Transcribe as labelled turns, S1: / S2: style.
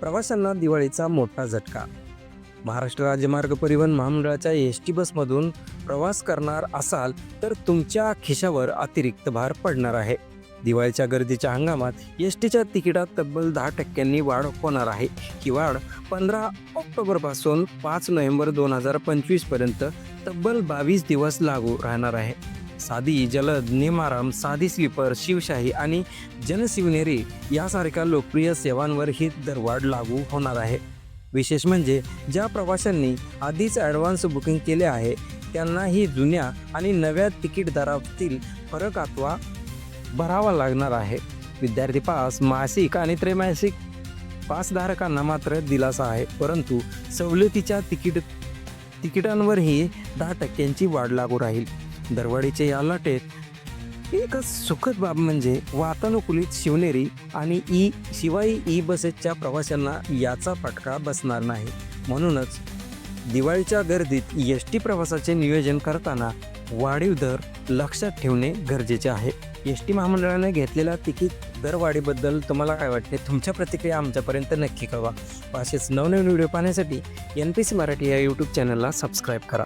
S1: प्रवाशांना दिवाळीचा मोठा झटका. महाराष्ट्र राज्य मार्ग परिवहन महामंडळाच्या एस टी बसमधून प्रवास करणार असाल तर तुमच्या खिशावर अतिरिक्त भार पडणार आहे. दिवाळीच्या गर्दीच्या हंगामात एस टीच्या तिकिटात तब्बल दहा टक्क्यांनी वाढ होणार आहे. ही वाढ पंधरा ऑक्टोबरपासून पाच नोव्हेंबर दोन हजार पंचवीसपर्यंत तब्बल बावीस दिवस लागू राहणार आहे. साधी जलद निमाराम साधी स्वीपर शिवशाही आणि जनशिवनेरी यासारख्या लोकप्रिय सेवांवर ही दरवाढ लागू होणार आहे. विशेष म्हणजे ज्या प्रवाशांनी आधीच ॲडव्हान्स बुकिंग केले आहे त्यांना ही जुन्या आणि नव्या तिकीट दरातील फरक अथवा भरावा लागणार आहे. विद्यार्थी पास मासिक आणि त्रैमासिक पासधारकांना मात्र दिलासा आहे परंतु सवलतीच्या तिकीट तिकिटांवरही दहा टक्क्यांची वाढ लागू राहील. दरवाडीचे या लाटेत एकच सुखद बाब म्हणजे वातानुकूलित शिवनेरी आणि ई शिवाय ई बसेसच्या प्रवाशांना याचा फटका बसणार नाही. म्हणूनच दिवाळीच्या गर्दीत एस टी प्रवासाचे नियोजन करताना वाढीव दर लक्षात ठेवणे गरजेचे आहे. एस टी महामंडळाने घेतलेल्या तिकीट दरवाढीबद्दल तुम्हाला काय वाटते? तुमच्या प्रतिक्रिया आमच्यापर्यंत नक्की कळवा. असेच नवनवीन व्हिडिओ पाहण्यासाठी एन पी सी मराठी या यूट्यूब चॅनलला सबस्क्राईब करा.